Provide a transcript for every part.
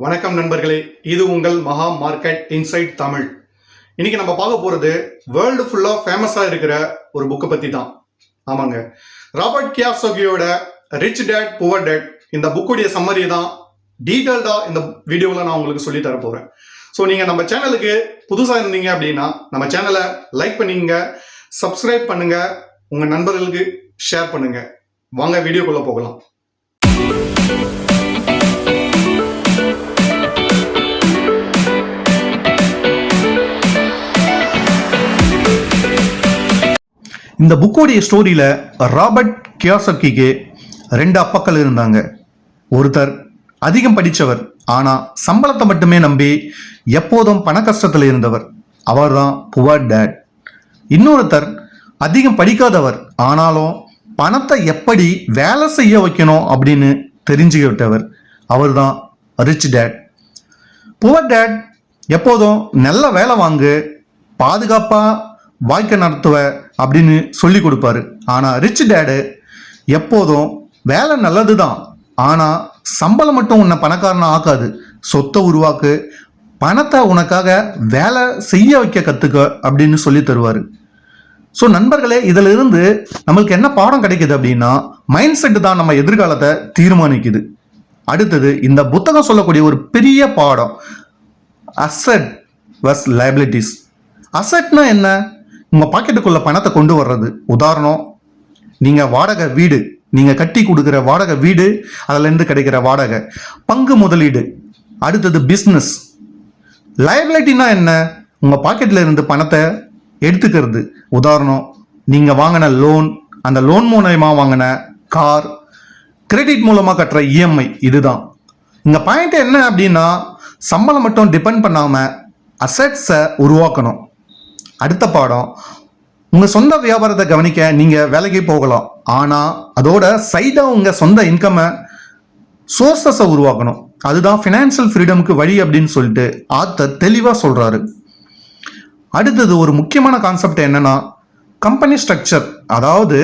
வணக்கம் நண்பர்களே இது உங்கள் மகா மார்க்கெட் இன்சைட் தமிழ். இன்னைக்கு நம்ம பார்க்க போறது வேர்ல்டு ஃபுல்லா ஃபேமஸா இருக்கிற ஒரு புக்கை பத்தி தான். ஆமாங்க. ராபர்ட் கியாசோகியோட ரிச் டேட் புவர் டேட் இந்த புக்குடைய சம்மரி தான் டீட்டெயில்டா இந்த வீடியோவில் நான் உங்களுக்கு சொல்லி தர போறேன். ஸோ நீங்க நம்ம சேனலுக்கு புதுசா இருந்தீங்க அப்படின்னா நம்ம சேனலை லைக் பண்ணிங்க சப்ஸ்கிரைப் பண்ணுங்க உங்க நண்பர்களுக்கு ஷேர் பண்ணுங்க. வாங்க வீடியோக்குள்ள போகலாம். இந்த புக்கோடைய ஸ்டோரியில் ராபர்ட் கியாசக்கிக்கு ரெண்டு அப்பாக்கள் இருந்தாங்க. ஒருத்தர் அதிகம் படித்தவர் ஆனால் சம்பளத்தை மட்டுமே நம்பி எப்போதும் பண கஷ்டத்தில் இருந்தவர். அவர் தான் புவர் டேட். இன்னொருத்தர் அதிகம் படிக்காதவர் ஆனாலும் பணத்தை எப்படி வேலை செய்ய வைக்கணும் அப்படின்னு தெரிஞ்சுக்கிட்டவர் அவர்தான் ரிச் டேட். புவர் டேட் எப்போதும் நல்ல வேலை வாங்கு பாதுகாப்பாக வாழ்க்கை நடத்துவ அப்படின்னு சொல்லி கொடுப்பாரு. ஆனால் ரிச் டேடு எப்போதும் வேலை நல்லது தான் ஆனால் சம்பளம் மட்டும் உன்னை பணக்காரனா ஆக்காது. சொத்தை உருவாக்கு பணத்தை உனக்காக வேலை செய்ய வைக்க கற்றுக்க அப்படின்னு சொல்லி தருவார். ஸோ நண்பர்களே இதில் இருந்து நம்மளுக்கு என்ன பாடம் கிடைக்குது அப்படின்னா மைண்ட் செட் தான் நம்ம எதிர்காலத்தை தீர்மானிக்குது. அடுத்தது இந்த புத்தகம் சொல்லக்கூடிய ஒரு பெரிய பாடம் அசட் வஸ் லைபிலிட்டிஸ் அசட்னா என்ன? உங்கள் பாக்கெட்டுக்குள்ள பணத்தை கொண்டு வர்றது. உதாரணம் நீங்கள் வாடகை வீடு நீங்கள் கட்டி கொடுக்குற வாடகை வீடு அதுலேருந்து கிடைக்கிற வாடகை. பங்கு முதலீடு அடுத்தது பிஸ்னஸ் லைபிலிட்டினா என்ன? உங்கள் பாக்கெட்டில் இருந்து பணத்தை எடுத்துக்கிறது. உதாரணம் நீங்கள் வாங்கின லோன் அந்த லோன் மூலயமா வாங்கின கார் கிரெடிட் மூலமாக கட்டுற இஎம்ஐ இதுதான். இங்கே பாயிண்ட் என்ன அப்படின்னா சம்பளம் மட்டும் டிபெண்ட் பண்ணாமல் அசட்ஸை உருவாக்கணும். அடுத்த பாடம் உங்க சொந்த வியாபாரத்தை கவனிக்க நீங்க வேலைக்கு போகலாம். ஆனா அதோட சைடா உங்க சொந்த இன்கமை சோர்சஸை உருவாக்கணும். அதுதான் ஃபினான்ஷியல் ஃப்ரீடமுக்கு வழி அப்படின்னு சொல்லிட்டு ஆத்தர் தெளிவாக சொல்கிறாரு அடுத்தது ஒரு முக்கியமான கான்செப்ட் என்னென்னா கம்பெனி ஸ்ட்ரக்சர் அதாவது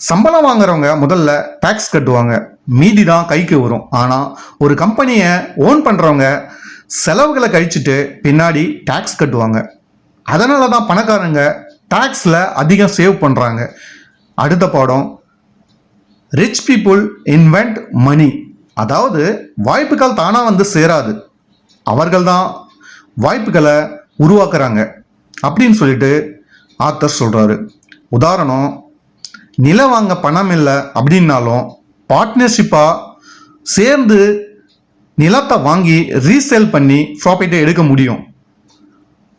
சம்பளம் வாங்குறவங்க முதல்ல டேக்ஸ் கட்டுவாங்க. மீதி தான் கைக்கு வரும். ஆனால் ஒரு கம்பெனியை ஓன் பண்ணுறவங்க செலவுகளை கழிச்சிட்டு பின்னாடி டேக்ஸ் கட்டுவாங்க. அதனால தான் பணக்காரங்க டாக்ஸில் அதிகம் சேவ் பண்ணுறாங்க அடுத்த பாடம். ரிச் பீப்புள் இன்வென்ட் மணி அதாவது வாய்ப்புகள் தானாக வந்து சேராது. அவர்கள் தான் வாய்ப்புகளை உருவாக்குறாங்க. அப்படின்னு சொல்லிட்டு ஆத்தர் சொல்கிறாரு உதாரணம் நிலம் வாங்க பணம் இல்லை அப்படின்னாலும் பார்ட்னர்ஷிப்பாக சேர்ந்து நிலத்தை வாங்கி ரீசேல் பண்ணி ப்ராஃபிட்டை எடுக்க முடியும்.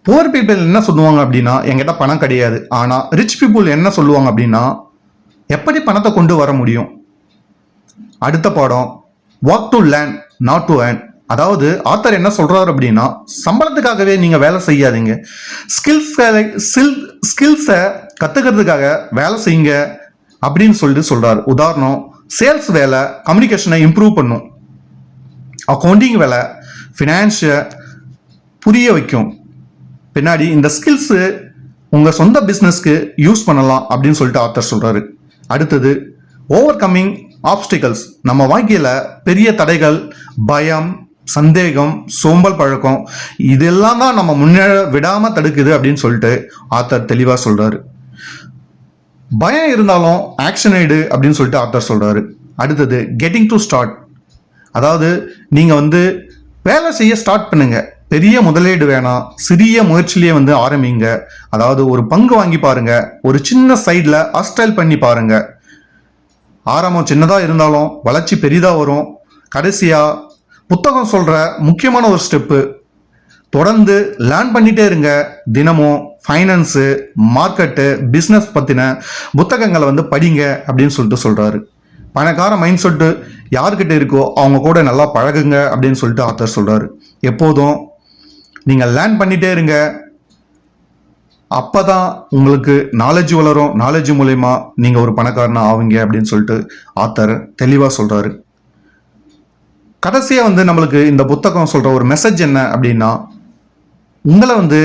புவர் பீப்புள் என்ன சொல்லுவாங்க அப்படின்னா எங்கிட்ட பணம் கிடையாது. ஆனால் ரிச் பீப்புள் என்ன சொல்லுவாங்க அப்படின்னா எப்படி பணத்தை கொண்டு வர முடியும்? அடுத்த பாடம் work to learn not to earn அதாவது ஆத்தர் என்ன சொல்றாரு அப்படின்னா சம்பளத்துக்காகவே நீங்க வேலை செய்யாதீங்க. ஸ்கில்ஸ் ஸ்கில் ஸ்கில்ஸை கத்துக்கிறதுக்காக வேலை செய்யுங்க அப்படின்னு சொல்லிட்டு சொல்றாரு. உதாரணம் சேல்ஸ் வேலை கம்யூனிகேஷனை இம்ப்ரூவ் பண்ணும். அக்கௌண்டிங் வேலை ஃபினான்ஷியை புரிய வைக்கும். பின்னாடி இந்த ஸ்கில்ஸு உங்கள் சொந்த பிஸ்னஸ்க்கு யூஸ் பண்ணலாம் அப்படின்னு சொல்லிட்டு ஆத்தர் சொல்கிறாரு அடுத்தது ஓவர் கம்மிங் ஆப்ஸ்டிகல்ஸ் நம்ம வாழ்க்கையில் பெரிய தடைகள் பயம் சந்தேகம் சோம்பல் பழக்கம் இதெல்லாம் தான் நம்ம முன்னேற விடாமல் தடுக்குது அப்படின்னு சொல்லிட்டு ஆத்தர் தெளிவாக சொல்கிறாரு பயம் இருந்தாலும் ஆக்ஷன் எய்டு அப்படின்னு சொல்லிட்டு ஆத்தர் சொல்கிறாரு அடுத்தது கெட்டிங் டு ஸ்டார்ட் அதாவது நீங்கள் வந்து வேலை செய்ய ஸ்டார்ட் பண்ணுங்கள் பெரிய முதலீடு வேணாம். சிறிய முயற்சியிலேயே வந்து ஆரம்பிங்க. அதாவது ஒரு பங்கு வாங்கி பாருங்க. ஒரு சின்ன சைடில் அஸ்டைல் பண்ணி பாருங்க. ஆரம்பம் சின்னதாக இருந்தாலும் வளர்ச்சி பெரிதாக வரும். கடைசியாக புத்தகம் சொல்கிற முக்கியமான ஒரு ஸ்டெப்பு தொடர்ந்து லேர்ன் பண்ணிட்டே இருங்க. தினமும் ஃபைனான்ஸு மார்க்கெட்டு பிஸ்னஸ் பற்றின புத்தகங்களை வந்து படிங்க அப்படின்னு சொல்லிட்டு சொல்கிறாரு பணக்கார மைண்ட் செட்டு யார்கிட்ட இருக்கோ அவங்க கூட நல்லா பழகுங்க அப்படின்னு சொல்லிட்டு ஆத்தர் சொல்கிறாரு எப்போதும் நீங்கள் லேர்ன் பண்ணிட்டே இருங்க. அப்போ தான் உங்களுக்கு நாலேஜ் வளரும். நாலேஜ் மூலயமா நீங்கள் ஒரு பணக்காரனா ஆவீங்க அப்படின்னு சொல்லிட்டு ஆத்தர் தெளிவாக சொல்கிறாரு கடைசியாக வந்து நம்மளுக்கு இந்த புத்தகம் சொல்கிற ஒரு மெசேஜ் என்ன அப்படின்னா உங்களை வந்து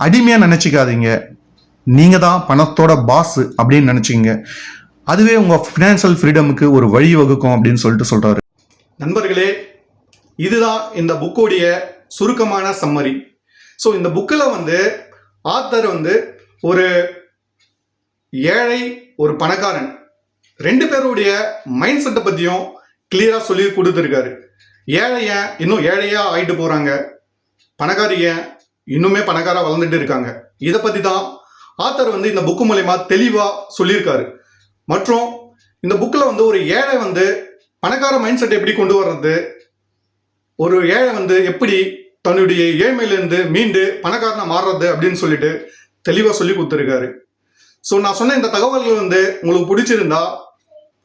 அடிமையாக நினச்சிக்காதீங்க. நீங்கள் தான் பணத்தோட பாஸ் அப்படின்னு நினச்சிங்க அதுவே உங்கள் ஃபினான்ஷியல் ஃப்ரீடமுக்கு ஒரு வழி வகுக்கும் அப்படின்னு சொல்லிட்டு சொல்கிறாரு நண்பர்களே இதுதான் இந்த புக்கோடைய சுருக்கமான சம்மரி ஸோ இந்த புக்கில் வந்து ஆத்தர் வந்து ஒரு ஏழை ஒரு பணக்காரன். ரெண்டு பேருடைய மைண்ட் செட்டை பற்றியும் கிளியராக சொல்லி கொடுத்துருக்காரு. ஏழை ஏன் இன்னும் ஏழையாக ஆயிட்டு போகிறாங்க பணக்காரிய இன்னுமே பணக்காராக வளர்ந்துட்டு இருக்காங்க. இதை பற்றி தான் ஆத்தர் வந்து இந்த புக்கு மூலயமா தெளிவாக சொல்லியிருக்காரு. மற்றும் இந்த புக்கில் வந்து ஒரு ஏழை வந்து பணக்கார மைண்ட் செட் எப்படி கொண்டு வர்றது? ஒரு ஏழை வந்து எப்படி தன்னுடைய ஏழ்மையிலேருந்து மீண்டு பணக்காரனை மாறுறது அப்படின்னு சொல்லிட்டு தெளிவாக சொல்லி கொடுத்துருக்காரு. ஸோ நான் சொன்ன இந்த தகவல்கள் வந்து உங்களுக்கு பிடிச்சிருந்தா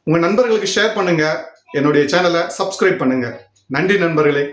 உங்கள் நண்பர்களுக்கு ஷேர் பண்ணுங்கள் என்னுடைய சேனலை சப்ஸ்கிரைப் பண்ணுங்கள் நன்றி நண்பர்களே.